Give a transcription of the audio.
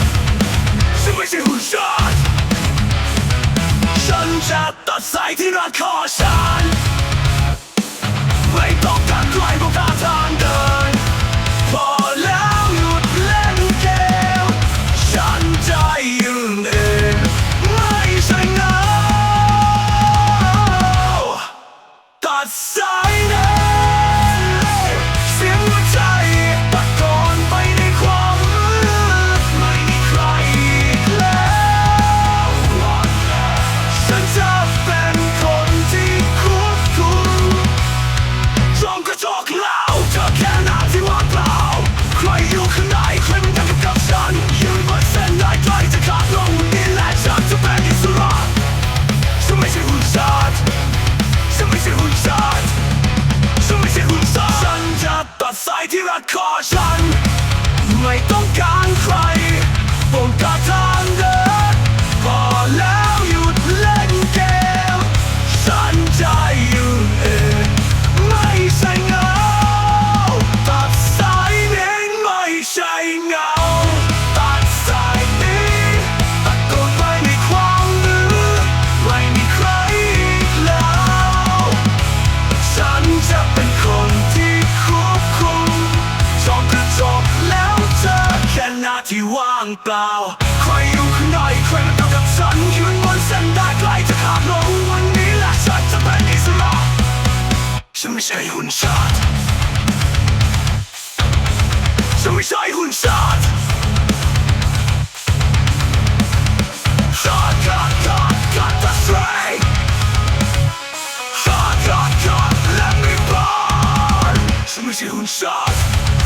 ดฉันไม่ใช่หุ่นยนต์ฉันจะตัดสายที่รัดคอฉัน ไม่ต้องการใครบอกกัน อฉัน ไม่ต้องการ ที่ว่างเปล่า ใครอยู่ข้างในใครมาทำกับฉันยืนบนเส้นได้ใกล้จะขาดลงวันนี้และฉันจะเป็นอิสระฉันไม่ใช่หุ่นชาติฉันไม่ใช่หุ่นชาติชาติขาดขาดขาด the strength ชาติขาดขาด let me burn ฉันไม่ใช่หุ่นชาติ